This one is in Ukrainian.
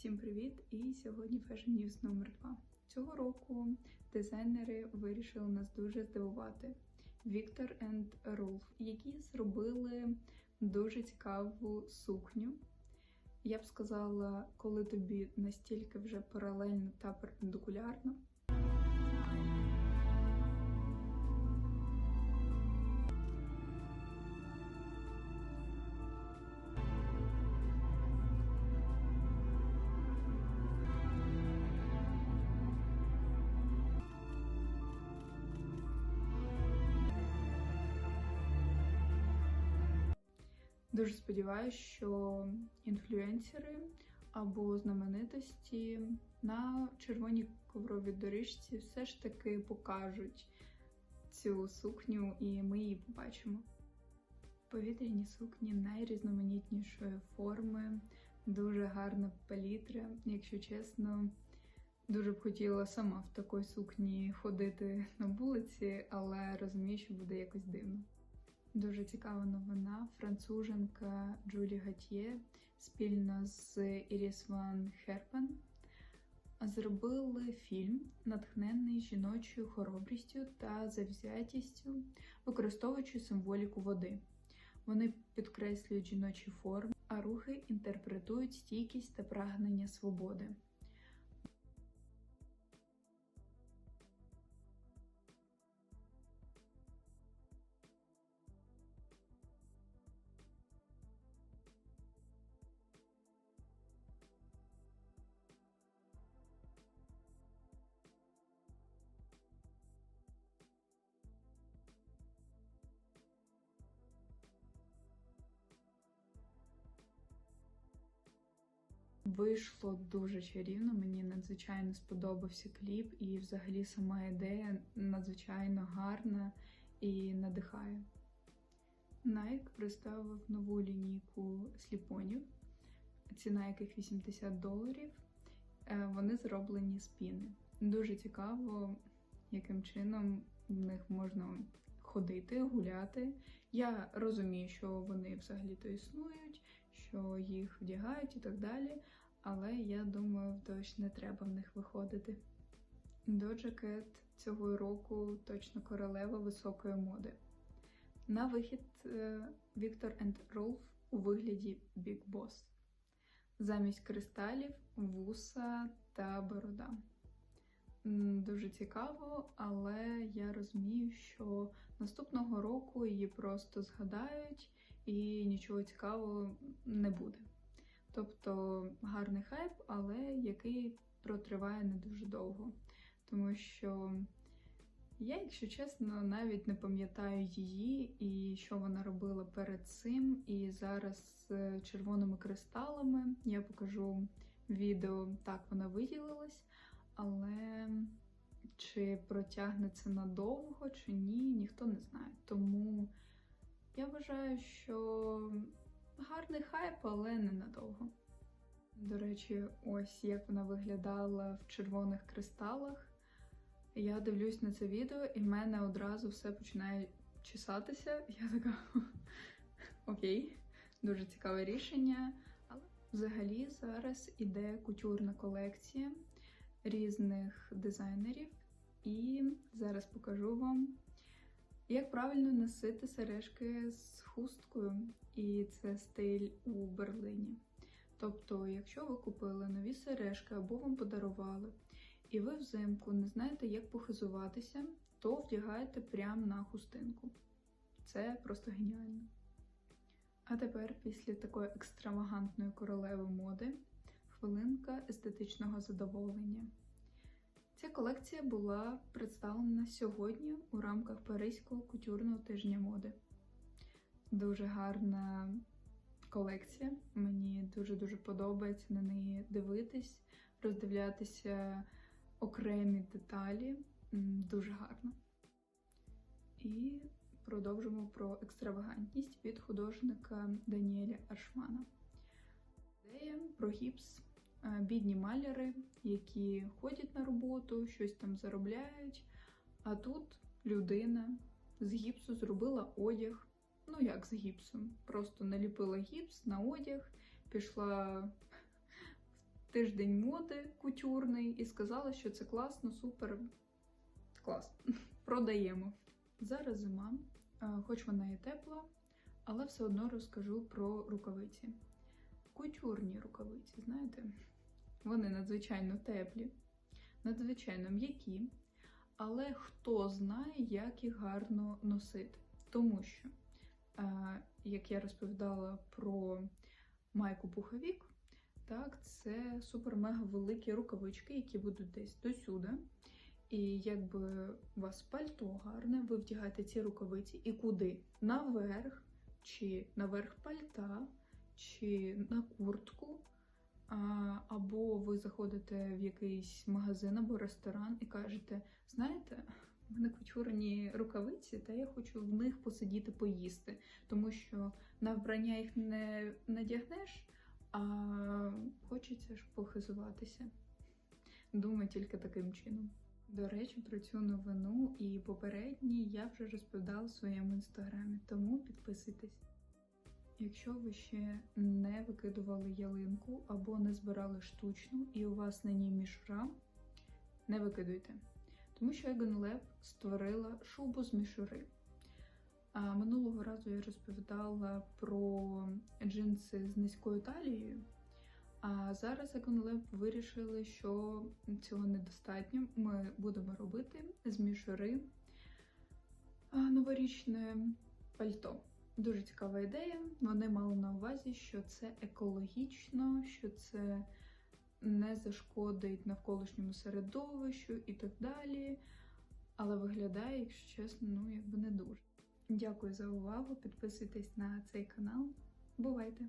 Всім привіт! І сьогодні Fashion News номер 2 Цього року дизайнери вирішили нас дуже здивувати. Віктор енд Рулф, які зробили дуже цікаву сукню. Я б сказала, коли тобі настільки вже паралельно та перпендикулярно. Дуже сподіваюся, що інфлюенсери або знаменитості на червоній ковровій доріжці все ж таки покажуть цю сукню, і ми її побачимо. Повітряні сукні найрізноманітнішої форми, дуже гарна палітра, якщо чесно. Дуже б хотіла сама в такій сукні ходити на вулиці, але розумію, що буде якось дивно. Дуже цікава новина. Француженка Джулі Гатьє спільно з Іріс Ван Херпен зробили фільм, натхнений жіночою хоробрістю та завзятістю, використовуючи символіку води. Вони підкреслюють жіночі форми, а рухи інтерпретують стійкість та прагнення свободи. Вийшло дуже чарівно, мені надзвичайно сподобався кліп, і взагалі сама ідея надзвичайно гарна і надихає. Nike представив нову лінійку сліпонів, ціна яких 80 доларів. Е, вони зроблені з піни. Дуже цікаво, яким чином в них можна ходити, гуляти. Я розумію, що вони взагалі-то існують, що їх вдягають і так далі. Але я думаю, в дощ не треба в них виходити. Doja Cat цього року точно королева високої моди. На вихід Віктор енд Rolf у вигляді Big Boss. Замість кристалів, вуса та борода. Дуже цікаво, але я розумію, що наступного року її просто згадають і нічого цікавого не буде. Тобто гарний хайп, але який протриває не дуже довго. Тому що я, якщо чесно, навіть не пам'ятаю її і що вона робила перед цим. І зараз з червоними кристалами я покажу відео, так вона виділилась, але чи протягне це надовго, чи ні, ніхто не знає. Тому я вважаю, що гарний хайп, але ненадовго. До речі, ось як вона виглядала в червоних кристалах. Я дивлюсь на це відео, і в мене одразу все починає чесатися. Я така окей, дуже цікаве рішення. Але взагалі зараз іде кутюрна колекція різних дизайнерів, і зараз покажу вам, як правильно носити сережки з хусткою, і це стиль у Берлині. Тобто, якщо ви купили нові сережки або вам подарували, і ви взимку не знаєте, як похизуватися, то вдягаєте прямо на хустинку. Це просто геніально. А тепер, після такої екстравагантної королеви моди, хвилинка естетичного задоволення. Ця колекція була представлена сьогодні у рамках Паризького кутюрного тижня моди. Дуже гарна колекція. Мені дуже-дуже подобається на неї дивитись, роздивлятися окремі деталі. Дуже гарно. І продовжимо про екстравагантність від художника Даніеля Аршмана. Ідея про гіпс. Бідні маляри, які ходять на роботу, щось там заробляють. А тут людина з гіпсу зробила одяг. Ну, як з гіпсом? Просто наліпила гіпс на одяг, пішла в тиждень моди кутюрний і сказала, що це класно, супер. Клас. Продаємо. Зараз зима, е, хоч вона і тепла, але все одно розкажу про рукавиці. Кутюрні рукавиці, знаєте, вони надзвичайно теплі, надзвичайно м'які, але хто знає, як їх гарно носити. Тому що, е, як я розповідала про майку пуховік, так, це супер-мега великі рукавички, які будуть десь досюди. І якби у вас пальто гарне, ви вдягаєте ці рукавиці і куди? Наверх, чи наверх пальта, чи на куртку. Або ви заходите в якийсь магазин або ресторан і кажете: знаєте, в мене кутюрні рукавиці, та я хочу в них посидіти поїсти, тому що на вбрання їх не надягнеш, а хочеться ж похизуватися. Думаю, тільки таким чином. До речі, про цю новину і попередні я вже розповідала в своєму інстаграмі, тому підписуйтесь. Якщо ви ще не викидували ялинку або не збирали штучну і у вас на ній мішура, не викидуйте. Тому що Egon Lab створила шубу з мішури. А минулого разу я розповідала про джинси з низькою талією. А зараз Egon Lab вирішили, що цього недостатньо. Ми будемо робити з мішури новорічне пальто. Дуже цікава ідея. Вони мали на увазі, що це екологічно, що це не зашкодить навколишньому середовищу і так далі. Але виглядає, якщо чесно, ну якби не дуже. Дякую за увагу. Підписуйтесь на цей канал. Бувайте!